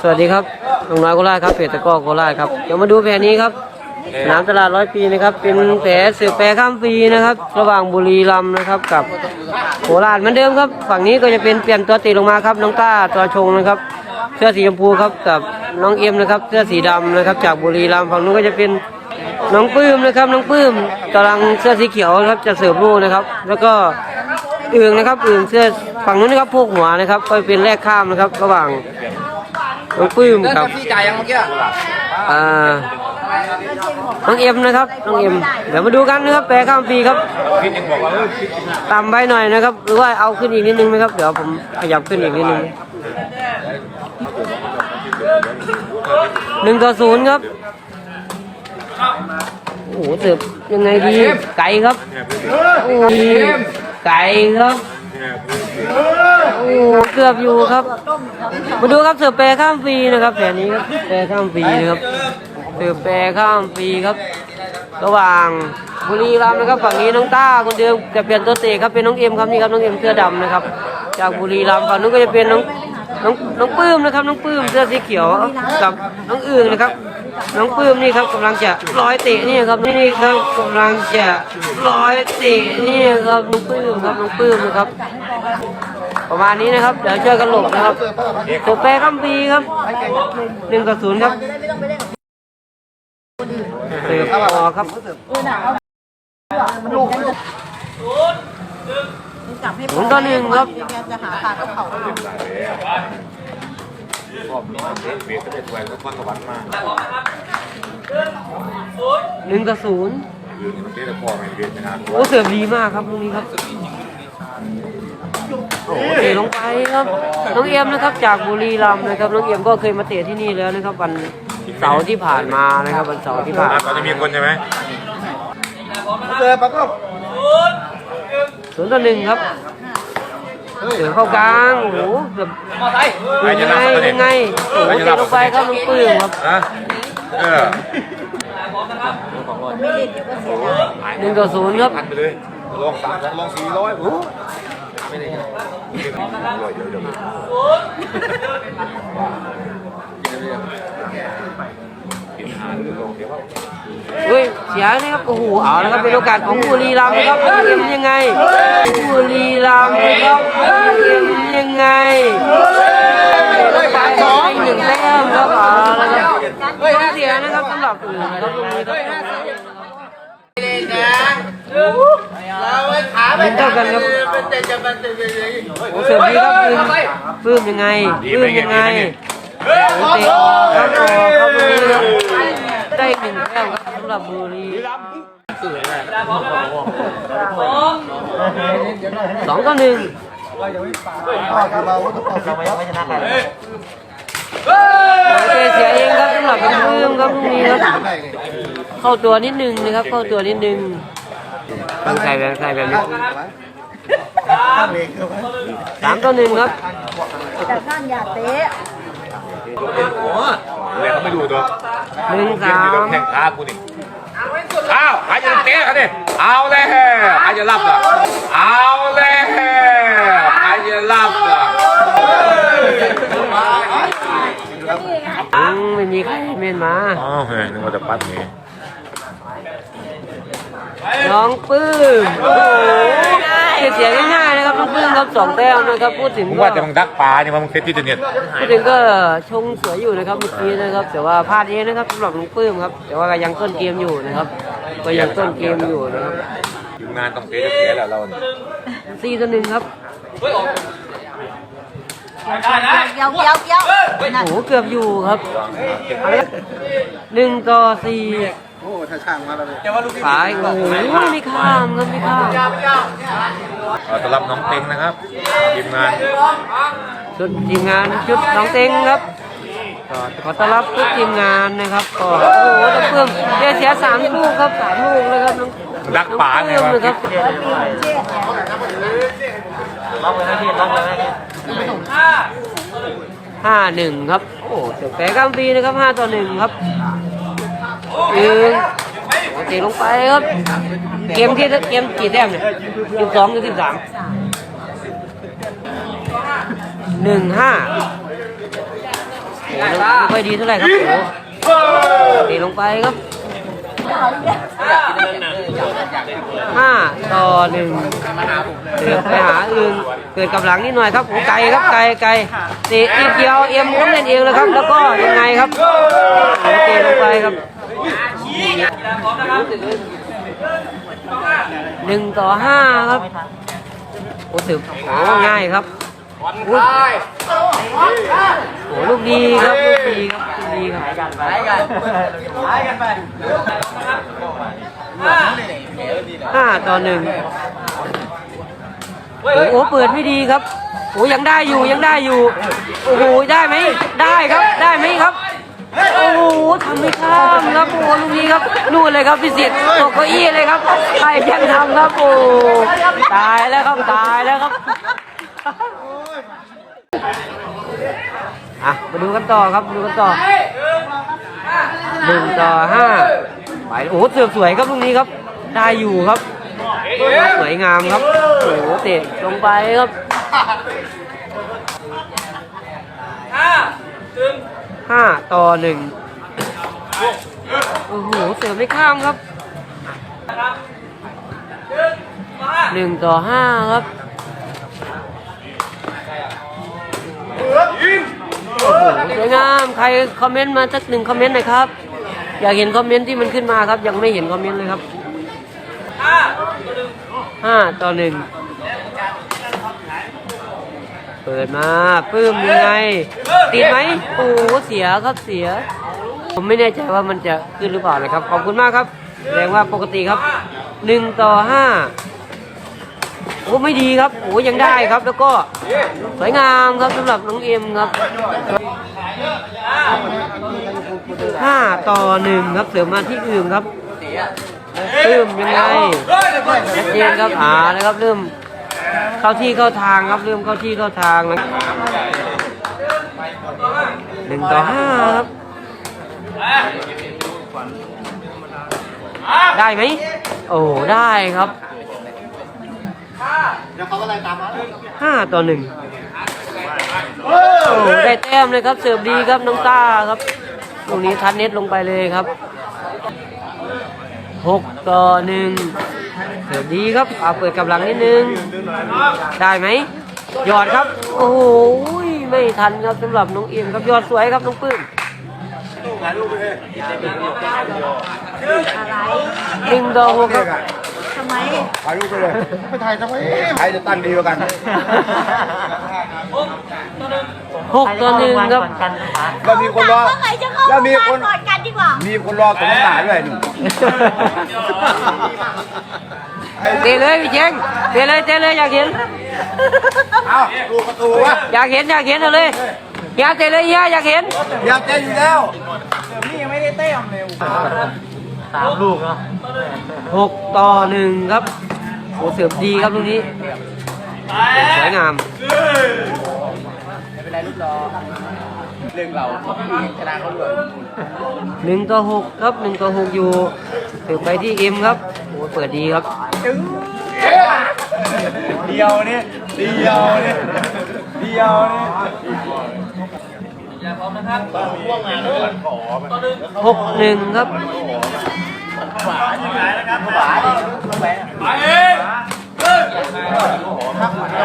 สวัสดีครับลุงน้อยโคราชครับเพจตะกร้อโคราชครับเดี๋ยวมาดูแผนนี้ครับสนามตลาดร้อยปีนะครับ เป็นแผลสืบแปรข้ามปีนะครับ ระหว่างบุรีรัมย์นะครับ กับโคราชเหมือนเดิมครับ ฝั่งนี้ก็จะเป็นเปลี่ยนตัวติดลงมาครับ น้องต้าตัวชงนะครับ เสื้อสีชมพูครับกับน้องเอ็มนะครับ เสื้อสีดำนะครับ จากบุรีรัมย์ฝั่งนู้นก็จะเป็นน้องปื้มนะครับ น้องปื้มกำลังเสื้อสีเขียวครับจะเสิร์ฟลูกนะครับ แล้วก็อื่นนะครับอื่นเสื้อฝั่งนู้นนะครับพวกหัวนะครับ ก็เป็นแรกข้ามนะครับ ระหว่าง น้องปื้มกับพี่จ่ายยังเมื่อกี้อ่าน้องเอ็มนะครับน้องเอ็มเดี๋ยวมาดูกันนะครับแปรข้ามปีครับต่ำไปหน่อยนะครับ หรือว่าเอาขึ้นอีกนิดนึงไหมครับ เดี๋ยวผมขยับขึ้นอีกนิดนึงหนึ่งต่อศูนย์ครับโอ้โหเสิร์ฟยังไงดี ไก่ครับโอ้ยไก่ครับ โอ้เกือบอยู่ครับ มาดูครับเสือแปรข้ามฟรีนะครับแผนนี้ครับแปรข้ามฟรีนะครับเสือแปรข้ามฟรีครับ ระหว่างบุรีรัมย์นะครับฝั่งนี้น้องต้าคนเดิมจะเปลี่ยนตัวเตะครับเป็นน้องเอ็มครับนี่ครับน้องเอ็มเสื้อดำนะครับ จากบุรีรัมย์ฝั่งนู้นก็จะเป็นน้อง น้องน้องปื้มนะครับ น้องปื้มเสื้อสีเขียวกับน้องอื่นนะครับ น้องปื้มนี่ครับกำลังจะร้อยเตะนี่ครับนี่ครับกำลังจะร้อยเตะนี่ครับน้องปื้มครับน้องปื้มนะครับ ประมาณนี้นะครับเดี๋ยวช่วยกันหลบนะครับตัวแปรคัมปีครับหนึ่งต่อศูนย์ครับเสิร์ฟต่อครับ จับให้ศูนย์ต่อหนึ่งครับ จะหาทางกับเขาหนึ่งต่อศูนย์โอ้เสิร์ฟดีมากครับลูกนี้ครับโอ้เตะลงไปครับน้องเอ็มนะครับจากบุรีรัมย์นะครับน้องเอ็มก็เคยมาเตะที่นี่แล้วนะครับวันเสาร์ที่ผ่านมานะครับวันเสาร์ที่ผ่านเขาจะมีคนใช่ไหมเจอปะก็ ศูนย์ต่อหนึ่งครับเสือเข้ากลางโอ้โหเกือบใครจะยังรัไงบเขาเนี่ยยังไงโอ้โหเตะลงไปครับน้องปื้มครับฮะเออไม่เล่นเดี๋ยวก็เสียดายหนึ่งต่อศูนย์ครับพันไปเลยลองสามลองสี่ร้อยโอ้ไม่ได้เดี๋ยวเดี๋ยวเดี๋ยวกินอาหารหรือลองเดี๋ยวว่า เฮ้ยเสียนะครับโอ้โหเอาแล้วครับเป็นโอกาสของบุรีรัมย์นะครับน้องเอ็มยังไงบุรีรัมย์นะครับน้องเอ็มยังไงฝ่ายสองหนึ่งแต้มครับเอาแล้วครับต้องเสียนะครับสำหรับอื่นนะครับตรงนี้ครับเป็นเท่ากันครับโอ้เสิร์ฟดีครับปลื้มปลื้มยังไงปลื้มยังไงโอ้เตะออกครับออกครับ ตรงนี้ครับได้หนึ่งแต้มครับสำหรับบุรีรัมย์สองต่อหนึ่งโอเคเสียเองครับสำหรับเป็นเรื่องครับนี้ครับเข้าตัวนิดนึงนะครับ เข้าตัวนิดนึงแบงใส่แบงใส่แบบนี้สามต่อหนึ่งครับ แต่ท่านอย่าเตะ แม่เขาไม่ดูตัวหนึ่งเรียสานอยู่กับมแข่งขากูนี่อ้าวใครจะเตะกันดิเอาเลยใครจะรับอะเอาเลยใครจะรับอะอืมไม่มีใครเมนมาอ๋อเฮ้ยนึกว่าจะปัดนี่น้องปื้มโอ้โห เสียง่ายๆนะครับน้องปื้มครับสองแต้มนะครับพูดถึงมึงก็ว่าจะมึงดักปลานี่มึงเซตที่จะเนี่ยพูดถึงก็ชงสวยอยู่นะครับเมื่อกี้นะครับ แต่ว่าพลาดเองนะครับสำหรับน้องปื้มครับ แต่ว่าก็ยังต้นเกมอยู่นะครับ ก็ยังต้นเกมอยู่นะครับทีมงานต้องเตะจะเสียแล้วเราเนี่ยสี่ต่อหนึ่งครับเกี่ยวเกี่ยวเกี่ยวนั่นโอ้โหเกือบอยู่ครับหนึ่งต่อสี่ โอ้ถ้าช่างมาแล้วเลยขายโอ้โหไม่ข้ามครับไม่ข้ามขอต้อนรับน้องเต็งนะครับทีมงานชุดทีมงานชุดน้องเต็งครับก็ขอต้อนรับทุกทีมงานนะครับก็โอ้โหต้องเพิ่มเสียเสียสามลูกครับสามลูกเลยครับน้องดักปลาไงเพิ่มวะเลยครับห้าหนึ่งครับ โอ้เสือแปรกล้ามปีนะครับห้าต่อหนึ่งครับ หนึ่งโอเตะลงไปครับเกมที่เกมกี่แต้มเนี่ยสิบสองหรือสิบสามหนึ่งห้าโอ้โหไม่ค่อยดีเท่าไหร่ครับโอ้โหเตะลงไปครับห้าต่อหนึ่งเสือไปหาอื่นเกิดกับหลังนิดหน่อยครับโอ้ไกลครับไกลไกลเตะทีเดียวเอ็มต้องเล่นเองเลยครับ แล้วก็ยังไงครับโอเตะลงไปครับ หนึ่งต่อห้าครับโอ้สืบโอ้ง่ายครับอุ๊ยโอ้ลูกดีครับลูกดีครับลูกดีครับหายกันหายกันไปห้าต่อหนึ่งโอ้โหเปิดไม่ดีครับโอ้ยังได้อยู่ยังได้อยู่โอ้โหได้ไหมได้ครับได้ไหมครับ โอ้โหทำไม่ข้ามครับโอ้ลูกนี้ครับนู่นเลยครับพิสิทธิ์ตกเก้าอี้เลยครับใครยังทำครับโอ้ตายแล้วครับตายแล้วครับอะมาดูกันต่อครับมาดูกันต่อหนึ่งต่อห้าไปโอ้โหเสือกสวยครับลูกนี้ครับ ได้อยู่ครับสวยงามครับโอ้โหเตะลงไปครับห้าต่ อหนึ่งโอ้โห เสือไม่ข้ามครับหนึ่งต่อห้าครับโอ้โหสวยงามใครคอมเมนต์มาสักหนึ่งคอมเมนต์หน่อยครับ อยากเห็นคอมเมนต์ที่มันขึ้นมาครับ ยังไม่เห็นคอมเมนต์เลยครับห้าต่อหนึ่ง ปิดมาปื้มยังไง ติดไหมโอ้โหเสียครับเสีย ผมไม่แน่ใจว่ามันจะขึ้นหรือเปล่านะครับ ขอบคุณมากครับแสดงว่าปกติครับหนึ่งต่อห้าโอ้ไม่ดีครับโอ้ยังได้ครับแล้วก็สวยงามครับสำหรับน้องเอ็มครับห้าต่อหนึ่งครับเสริมมาที่อื่นครับเริ่มยังไงชัดเจนครับอ่านะครับเริ่ม เข้าที่เข้าทางครับเริ่มเข้าที่เข้าทางแล้วหนึ่งต่อห้าครับได้ไหมโอ้ได้ครับเดี๋ยวเขาอะไรตามมาห้าต่อหนึ่งโอ้ได้แต้มเลยครับเสิร์ฟดีครับน้องต้าครับตรงนี้ทัดเน็ตลงไปเลยครับหกต่อหนึ่ง เสิร์ฟดีครับเอาเปิดกำลังนิดนึง ได้ไหมหยอดครับ โอ้โหไม่ทันครับสำหรับน้องเอ็มครับหยอดสวยครับน้องปื้มอะไรหนึ่งต่อหกครับทำไมถ่ายรูปไปเลยไปถ่ายทำไมใครจะตั้งดีกว่ากันหกต่อหนึ่งครับแล้วมีคนรอเมื่อไหร่จะเข้าแล้วมีคนกอดกันดีกว่ามีคนรอสงสารด้วยหนึ่ง เตะเลยพี่เจงเตะเลยเตะเลยอยากเห็น เอ้าดูประตูวะอยากเห็นอยากเห็นเอาเลยอยากเตะเลยเฮียอยากเห็น อยากเต้นอยู่แล้วหกต่อหนึ่งครับโอ้เสิร์ฟดีครับตรงนี้สวยงามเรื่อ งเราชนะเขาด้วยหนึ่งต่อหกครับหนึ่งต่อหกอยู่เสิร์ฟไปที่เอ็มครับโอ้เปิดดีครับเดียวนี่เดียวนี่เดียวนี่หกหนึ่งครับไ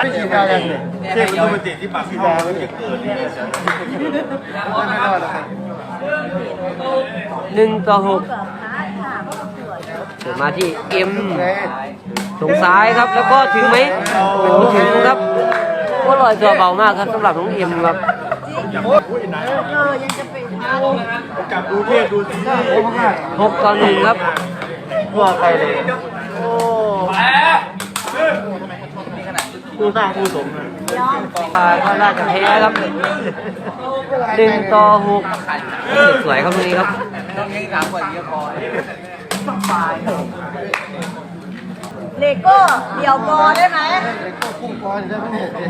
ไม่ฉีดยายังเลยเช็คตัวมันติดที่ปากฉีดยามันจะเกิดนี่หนึ่งต่อหกเสิร์ฟมาที่เอ็มตรงซ้ายครับ แล้วก็ถึงไหมโอ้ถึงครับโอ้ลอยตัวเบามากครับสำหรับน้องเอ็มครับเออยังจะเป็นเอาจับดูเทศดูซีรีส์หกต่อหนึ่งครับกลัวใครเลยยอ มอ่าก็น่าจะแพ้ครับหนึ่งต่อหกสวยครับตรงนี้ครับต้องยังถามก่อนเยอะพอเลโก้เดี่ยวบอได้ไหม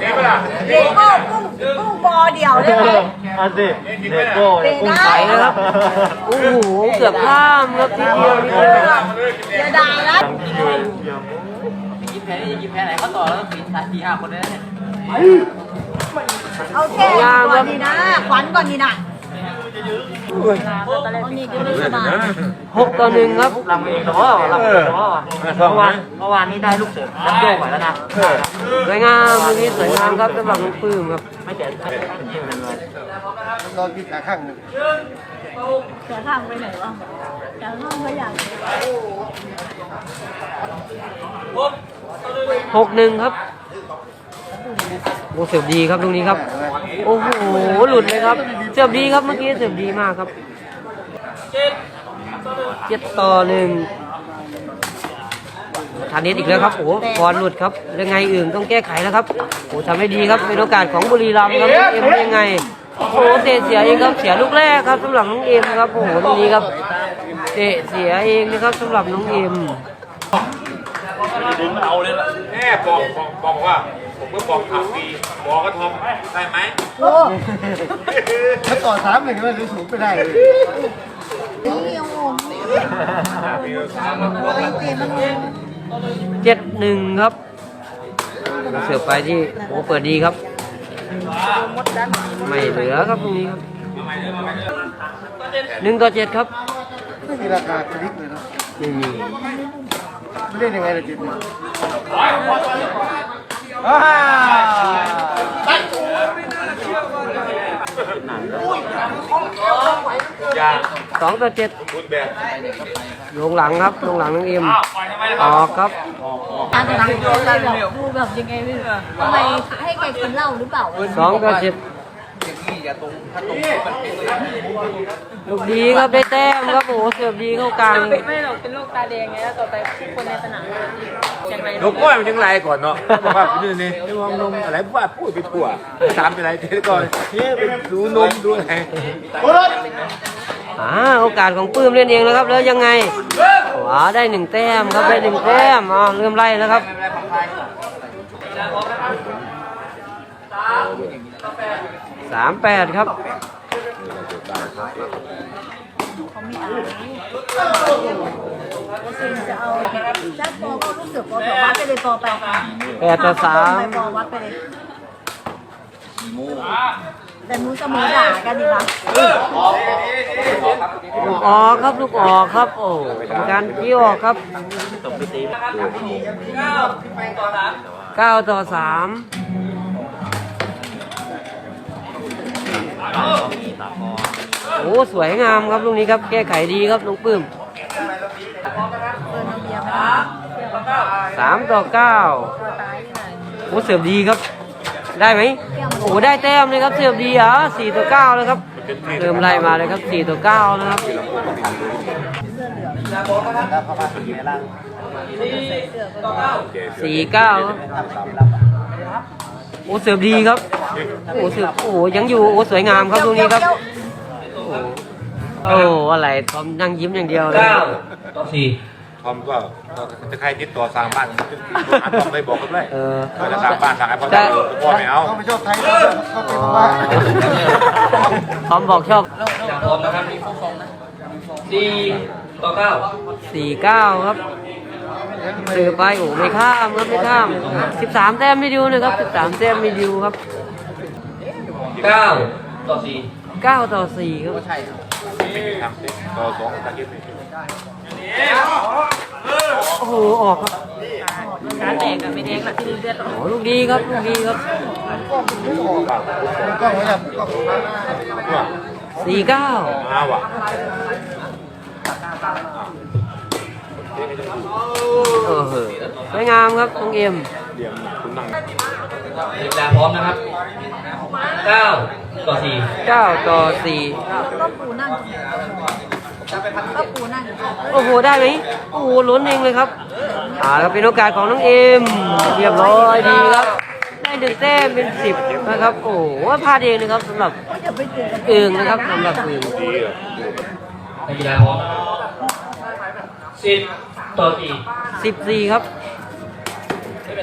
เจ๊ปะล่ะเลโก้กุ้งกุ้งบอเดี่ยวได้ไหมอันดิเลโก้เตะได้ใสนะครับโอ้โหเกือบข้ามครับทีเดียวนิดเดียว อย่าด่านะเอาแค่ก่อนดีนะ ขวัญก่อนดีนะนี่ก็ไม่สบายหกต่อหนึ่งครับลำเองแต่ว่าลำเองแต่ว่าเมื่อวานเมื่อวานนี้ได้ลูกเสือแล้วโยกไหวแล้วนะสวยงามวันนี้สวยงามครับสำหรับน้องปื้มครับไม่เจ็บไม่เจ็บเลยนอนกินขาข้างหนึ่งแต่ข้างไปไหนวะแต่ข้างก็อยาก หกหนึ่งครับโอ้เสียบดีครับตรงนี้ครับ โอ้โหหลุดเลยครับเสียบดีครับเมื่อกี้เสียบดีมากครับเจ็ดต่อหนึ่งทานนิดอีกแล้วครับโอ้บอลหลุดครับยังไงอื่นต้องแก้ไขแล้วครับโอ้ทำให้ดีครับเป็นโอกาสของบุรีรัมย์ครับน้องเอ็มยังไงโอ้โหเตะเสียเองครับเสียลูกแรกครับสำหรับน้องเอ็มครับโอ้โหตรงนี้ครับเตะเสียเองนะครับสำหรับน้องเอ็มแม่ บอกบอกบอกว่า ผมก็บอกขับปีบอกก็ทอมได้ไหมโอ้ถ้าต่อสามหนึ่งมันจะสูงไปได้เลยยยังงงไม่เต็มมันงงเจ็ดหนึ่งครับเสือไปที่โอ้เปิดดีครับ ไม่เหลือครับตรงนี้ครับหนึ่งต่อเจ็ดครับไม่มีราคากระดิกเลยเนาะไม่มีไม่ เล่นยังไงล่ะจิตเนี่ยอย่าสองต่อเจ็ดพูดแบบลงหลังครับลงหลังน้องเอ็มออกครับการแต่งตัวอะไรแบบดูแบบยังไงไม่รู้ทำไมให้แกกินเหล้าหรือเปล่าสองต่อเจ็ด ลูกดีครับได้แต้มครับโอ้โหเสือบดีเข้ากลางไม่หรอกเป็นโรคตาแดงไงแล้วต่อไปคนในสนามอย่างไรนกก้อยมันยังไรก่อนเนาะบอกว่านี่นี่นี่มองนมอะไรว่าพูดไปทั่วถามไปอะไรเทก่อนเฮ้ยไปดูนมดูอะไรอ่าโอกาสของปื้มเล่นเองแล้วครับแล้วยังไงว้าได้หนึ่งแต้มครับได้หนึ่งแต้มอ่าเริ่มไล่แล้วครับ สามแปดครับจะเอาแจ็คปอก็รู้สึกปอแบบวัดไปเลยปอไปแปดต่อสามไปปอวัดไปเลยแต่มูเสมอด่ากันดีครับลูกออกครับลูกออกครับ โอ้กรรมการชี้ออกครับเก้าต่อสาม โอ้สวยงามครับลูกนี้ครับแก้ไขดีครับน้องปื้มเออน้อเบียร์สามต่อเก้าโอ้เสิร์ฟดีครับ ได้ไหมโอ้ได้แต้มเลยครับเสิร์ฟดีอะสี่ต่อเก้าแล้วครับเริ่มไล่มาเลยครับสี่ต่อเก้านะครับสี่เก้า อ้เสิร์ฟดีครับ โอ้เสิร์ฟโอ้ยังอยู่โอ้สวยงามครับตรงนี้ครับโอ้โอ้อะไรทอมนั่งยิ้มอย่างเดียวเลยต่อสี่ทอมก็จะใครติดต่อสร้างบ้านทอมเลยบอกกันเลยเออเราจะสร้างบ้านสร้างไอ้พ่อได้พ่อไม่เอาเขาไม่ชอบไทยเขาเขาเป็นว่าทอมบอกชอบจากพร้อมนะครับสี่ต่อเก้าสี่เก้าครับ สื่อไปโอ้ไม่ข้ามครับไม่ข้ามสิบสามแต้มไม่ดิวนะครับสิบสามแต้มไม่ดิวครับเก้าต่อสี่เก้าต่อสี่ครับไม่มีทางต่อสองตะกี้ไม่โอ้โหออกครับตาแตกกับไม่แดงแบบที่เลือดออกโอ้ลูกดีครับลูกดีครับกล้องไว้ครับกล้องตัวสี่เก้า มาว่ะเออเหสวยงามครับน้องเอ็มเดี๋ยวคุณนั่งเวลาพร้อมนะครับเก้าต่อสี่เก้าต่อสี่ก็ปูนั่งก็ปูนั่งโอ้โห ได้ไหมโอ้โหล้นเองเลยครับอ่าครับเป็นโอกาสของน้องเอ็มเรียบร้อยดีครับได้หนึ่งแต้มเป็นสิบนะครับ โอ้โหพลาดเองนะครับสำหรับเจอกันอึ่งนะครับสำหรับอึ่งดีอะเวลาพร้อมสิบ ต่อสี่สิบสี่ครับยังไ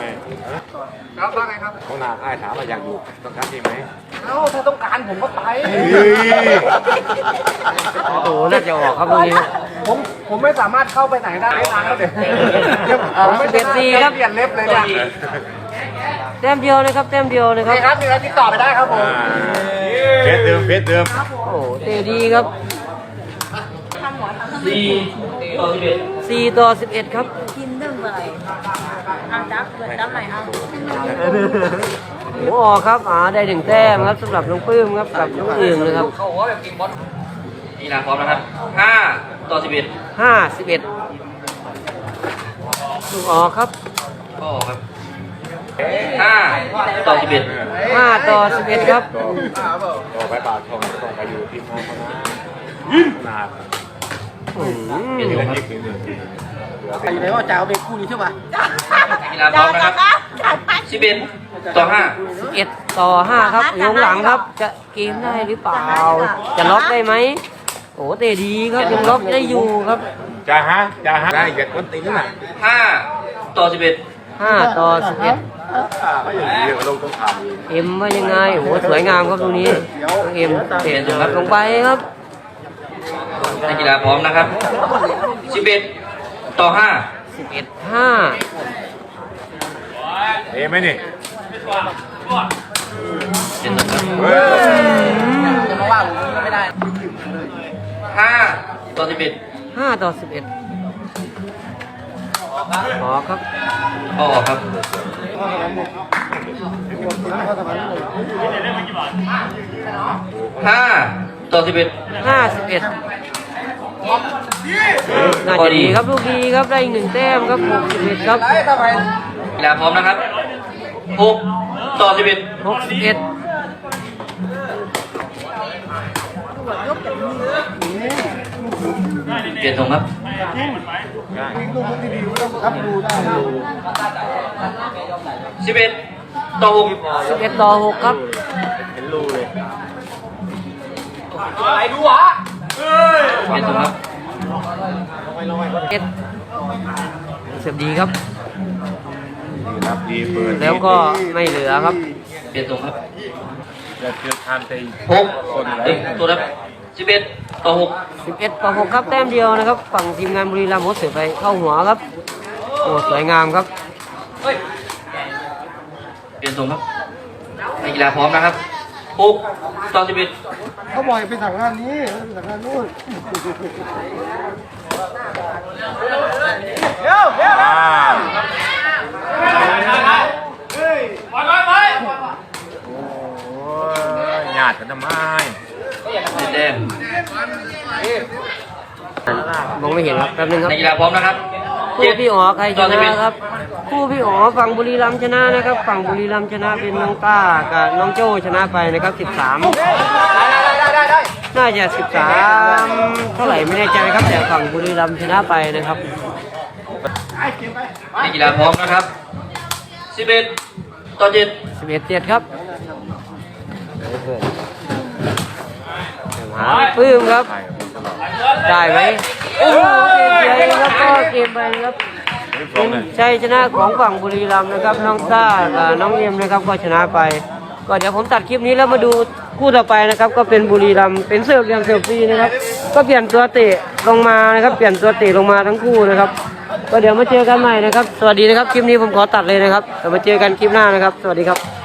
งครับว่าไงครับเขาหนาค่ายถามว่าอยากอยู่ต้องการจริงไหมเอ้าถ้าต้องการผมก็ไปโอ้โหน่าจะออกครับตรงนี้ครับผมผมไม่สามารถเข้าไปไหนได้ไม่นานแล้วเดี๋ยวสิบเอ็ดสี่ครับเปลี่ยนเล็บเลยเนี่ยแต้มเดียวนะครับแต้มเดียวนะครับครับมีอะไรติดต่อไปได้ครับผม เพชรเดิมเพชรเดิมโอ้เตะดีครับสี่ต่อสิบเอ็ด4ต่อ11ครับทีมหนึ่งอะไรอะจับเปิดจับใหม่เอาโอ้ออกครับอ่าได้หนึ่งแต้มครับสำหรับน้องปื้มครับกับน้องอื่นนะครับกีฬาพร้อมนะครับห้าต่อสิบเอ็ดห้าสิบเอ็ดลูกออกครับก็ครับ ห้าต่อสิบเอ็ดห้าต่อสิบเอ็ดครับต่อไปปากช่องต้องไปอยู่ที่มองนะนานอืมเปลี่ยนทรงครับอยู่ในว่าจะเอาเป็นคู่นี้ใช่ป่ะกีฬาพร้อมนะครับสิบเอ็ดต่อห้าสิบเอ็ดต่อห้าครับลงหลังครับ จะเกมได้หรือเปล่า จะล็อกได้ไหมโอ้เตะดีครับยังล็อกได้อยู่ครับจะฮะจะฮะได้อย่ากวนตีนน่ะห้าต่อสิบเอ็ดห้าต่อสิบเอ็ด ก็อย่างนี้เรต้องทำเองเอ็มว่ายังไงโหสวยงามครับตรงนี้น้องเอ็มเตะสลับลงไปครับนักกีฬาพร้อมนะครับ 11 ต่อ 5 11 5เอ็มไหมนี่เป็นสลับจะมาว่าผมไม่ได้5ต่อ11 5ต่อ11 คออกครับออกครับห้าต่อสิบเอ็ดห้าสิบเอ็ดน่าจะดีครับลูกดีครับได้อีกหนึ่งแต้มครับหกสิบเอ็ดครับเวลาพร้อมนะครับหกต่อสิบเอ็ดหกสิบเอ็ด ลี่ยนทรงครับสิบเอ็ดต่อหกสิบเอ็ดต่อหกครับเห็นรูเลยเปลี่ยนทรงครับเอ็ดเสียบดีครับดีครับดีเปิดแล้วก็ไม่เหลือครับ เปลี่ยนทรงครับจะเชื่อทานตีหกเอ้ยตัวครับ สิบเอ็ดต่อหกสิบเอ็ดต่อหกครับแต้มเดียวนะครับฝั่งทีมงานบุรีรัมย์โหเสือไปเข้าหัวครับโอ้สวยงามครับเปลี่ยนทรงครับนักกีฬาพร้อมนะครับหกต่อสิบเอ็ดเขาบอกอย่าไปสั่งงานนี้สั่งงานนู้นอ่าโอ้ยหยาดกันทำไม สิบแต้มมองไม่เห็นครับแป๊บนึงครับนักกีฬาพร้อมนะครับคู่พี่อ๋อใครชต่อสิบเอ็ดนะครับ คู่พี่อ๋อฝั่งบุรีรัมย์ชนะนะครับ ฝั่งบุรีรัมย์ชนะเป็นน้องต้ากับน้องโจ้ชนะไปนะครับสิบสามน่าจะสิบสามเท่าไหร่ไม่แน่ใจครับ แต่ฝั่งบุรีรัมย์ชนะไปนะครับนักกีฬาพร้อมนะครับสิบเอ็ดต่อเจ็ดสิบเอ็ดเจ็ดครับ หาปลื้มครับ ได้ไหมโอ้โหเกมใหญ่ครับก็เกมไปครับเป็นชัยชนะของฝั่งบุรีรัมย์นะครับน้องซ่ากับน้องเอ็มนะครับก็ชนะไป ก็เดี๋ยวผมตัดคลิปนี้แล้วมาดูคู่ต่อไปนะครับ ก็เป็นบุรีรัมย์เป็นเสิร์ฟเรียงเสิร์ฟฟรีนะครับ ก็เปลี่ยนตัวเตะลงมานะครับ เปลี่ยนตัวเตะลงมาทั้งคู่นะครับ ก็เดี๋ยวมาเจอกันใหม่นะครับ สวัสดีนะครับคลิปนี้ผมขอตัดเลยนะครับเดี๋ยวมาเจอกันคลิปหน้านะครับ สวัสดีครับ